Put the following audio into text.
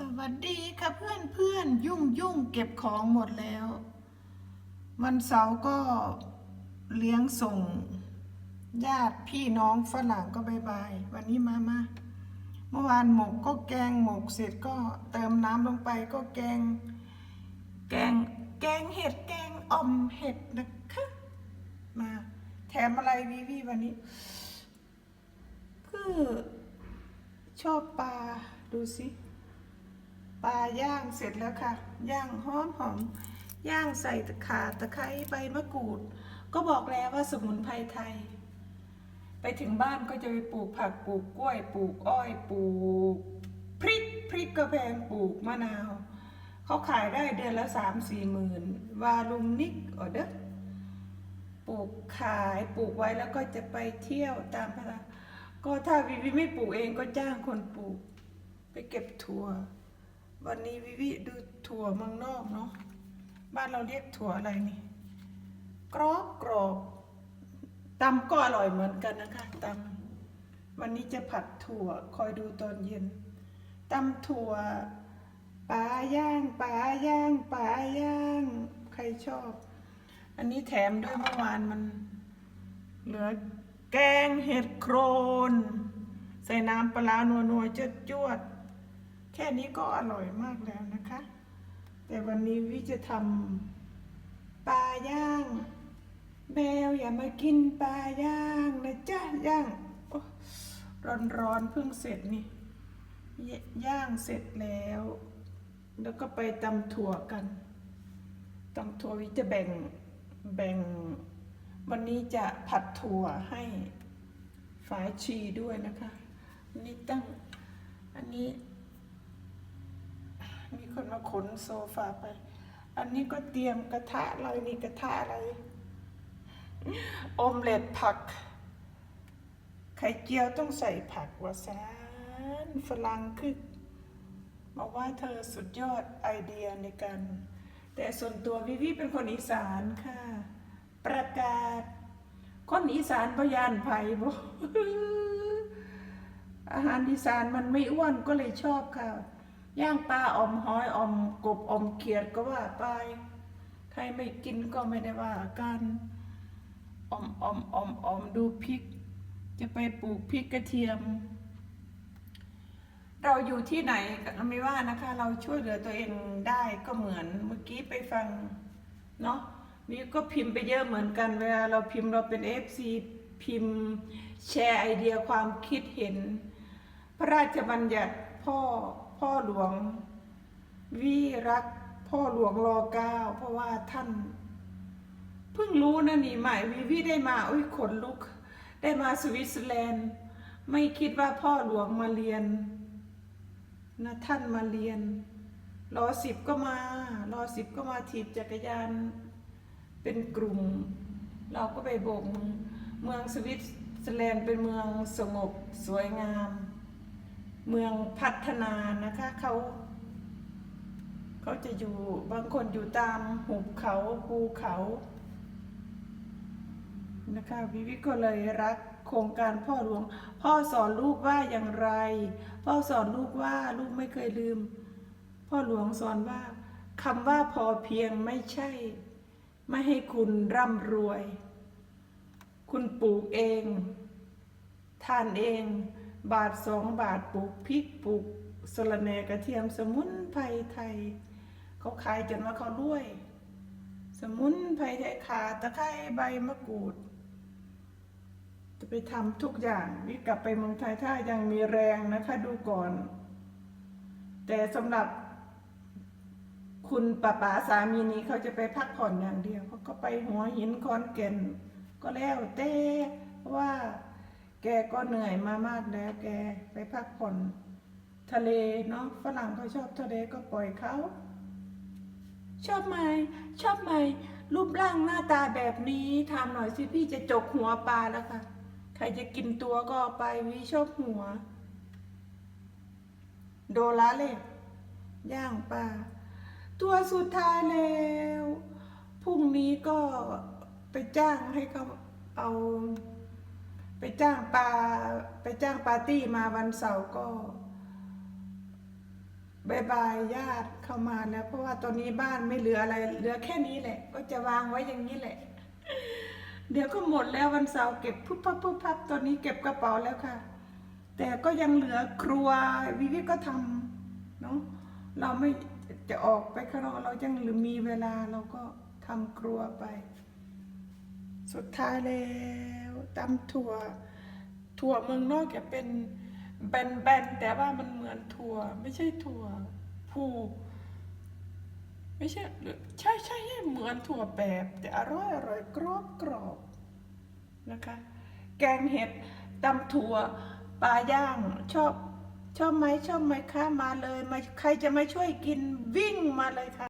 สวัสดีค่ะเพื่อนเพื่อนๆยุ่งยุ่งเก็บของหมดแล้ว วันเสาร์ก็เลี้ยงส่ง ญาติพี่น้องฝรั่งก็บายบายวันนี้มามาเมื่อวานหมกก็แกงหมกเสร็จก็เติมน้ำลงไปก็แกง แกงแกงเห็ดแกงอ่อมเห็ดนะคะมาแถมอะไรวิวีวันนี้เพื่อชอบปลาดูสิ ปลาย่างเสร็จแล้วค่ะ ย่างหอมหอมย่างใส่ขาตะไคร้ใบมะกรูด ก็บอกแล้วว่าสมุนไพรไทย ไปถึงบ้านก็จะไปปลูกผักปลูกกล้วยปลูกอ้อยปลูกพริกพริกก็แพงปลูกมะนาวเขาขายได้เดือนละสามสี่หมื่นวาลุมนิกออเดอร์ปลูกขายปลูกไว้แล้วก็จะไปเที่ยวตามพระก็ถ้าวิวิไม่ปลูกเองก็จ้างคนปลูก ไปเก็บถั่ว วันนี้วิวิดูถั่วเมืองนอกเนาะบ้านเราเรียกถั่วอะไรนี่กรอบกรอบตำก็อร่อยเหมือนกันนะคะตำวันนี้จะผัดถั่วคอยดูตอนเย็นตำถั่วปลาย่างปลาย่างปลาย่าง ใครชอบ อันนี้แถมด้วยเมื่อวานมัน เหลือแกงเห็ดโครน ใส่น้ำปลาร้านัวๆจดจวดๆ แค่นี้ก็อร่อยมากแล้วนะคะ แต่วันนี้วิจะทำปลาย่างแมวอย่ามากินปลาย่างนะจ๊ะย่างร้อนร้อนๆเพิ่งเสร็จนี่ย่างเสร็จแล้ว แล้วก็ไปตำถั่วกันตำถั่ววิจะแบ่งแบ่ง วันนี้จะผัดถั่วให้ฝายชีด้วยนะคะนนี้ตั้งอันนี้ คนมาขนโซฟาไป อันนี้ก็เตรียมกระทะอะไรนี่กระทะอะไรออมเล็ตผัก ไข่เจียวต้องใส่ผักวาซานฝรั่งคือบอกว่าเธอสุดยอดไอเดียในการ แต่ส่วนตัววิวิเป็นคนอีสานค่ะ ประกาศ คนอีสานพยานไผ่บ่อาหารอีสานมันไม่อ้วนก็เลยชอบค่ะ ย่างปลาอมหอยอมกบอมเขียดก็ว่าไป ใครไม่กินก็ไม่ได้ว่ากันอมอมอมอมดูพริก จะไปปลูกพริกกระเทียม เราอยู่ที่ไหนก็ไม่ว่านะคะ เราช่วยเหลือตัวเองได้ก็เหมือนเมื่อกี้ไปฟังเนาะวิวก็พิมพ์ไปเยอะเหมือนกันเวลาเราพิมพ์เราเป็นเอฟซีพิมพ์แชร์ไอเดียความคิดเห็น พระราชบัญญัติพ่อ พ่อหลวงวิรักพ่อหลวงรอเก้าเพราะว่าท่านเพิ่งรู้นะนี่ใหม่วิวิได้มาอุ้ยขนลุก ได้มาสวิตเซอร์แลนด์ ไม่คิดว่าพ่อหลวงมาเรียนนะท่านมาเรียนรอสิบก็มารอสิบก็มาถีบจักรยาน เป็นกลุ่ม เราก็ไปโบกมือเมืองสวิตเซอร์แลนด์เป็นเมืองสงบสวยงาม เมืองพัฒนานะคะเขาเขาจะอยู่บางคนอยู่ตามหุบเขาภูเขานะคะวิวิก็เลยรักโครงการพ่อหลวง พ่อสอนลูกว่าอย่างไร พ่อสอนลูกว่าลูกไม่เคยลืม พ่อหลวงสอนว่าคำว่าพอเพียงไม่ใช่ ไม่ให้คุณร่ำรวย คุณปลูกเอง ทานเอง บาทสองบาทปลูกพริกปลูกสะระแนกระเทียมสมุนไพรไทย เขาขายจนว่าเขารวย สมุนไพรไทยขาตะไคร้ใบมะกรูด จะไปทำทุกอย่างวิกลับไปเมืองไทยถ้ายังมีแรงนะคะดูก่อน แต่สำหรับคุณป้าป๋าสามีนี้เขาจะไปพักผ่อนอย่างเดียวเขาก็ไปหัวหินคอนแก่นก็แล้วแต่ว่า แกก็เหนื่อยมามากแล้วแกไปพักผ่อนทะเลเนาะฝรั่งเขาชอบทะเลก็ปล่อยเขาชอบไหมชอบไหมรูปร่างหน้าตาแบบนี้ถามหน่อยสิพี่จะจกหัวปลาแล้วค่ะ ใครจะกินตัวก็ไปวิชอบหัว โดละเลยย่างปลาตัวสุดท้ายแล้วพรุ่งนี้ก็ไปจ้างให้เขาเอา ไปจ้างปลาไปจ้างปาร์ตี้มาวันเสาร์ก็บายบายญาติเข้ามาแล้ว เพราะว่าตอนนี้บ้านไม่เหลืออะไร เหลือแค่นี้แหละ ก็จะวางไว้อย่างนี้แหละ เดี๋ยวก็หมดแล้ววันเสาร์เก็บพุบพับพุบพับตอนนี้เก็บกระเป๋าแล้วค่ะ แต่ก็ยังเหลือครัววิวิก็ทำเนาะเราไม่จะออกไปข้างนอกเรายังหลือมีเวลาเราก็ทำครัวไป สุดท้ายแล้ว ตำถั่ว ถั่วเมืองนอกจะเป็นแบนๆแต่ว่ามันเหมือนถั่ว ไม่ใช่ถั่วผูไม่ใช่ใช่ใช่ใช่เหมือนถั่วแบบแต่อร่อยอร่อยกรอบกรอบนะคะ แกงเห็ดตำถั่วปลาย่างชอบชอบไหมชอบไหมคะมาเลยมาใครจะมาช่วยกินวิ่งมาเลยค่ะ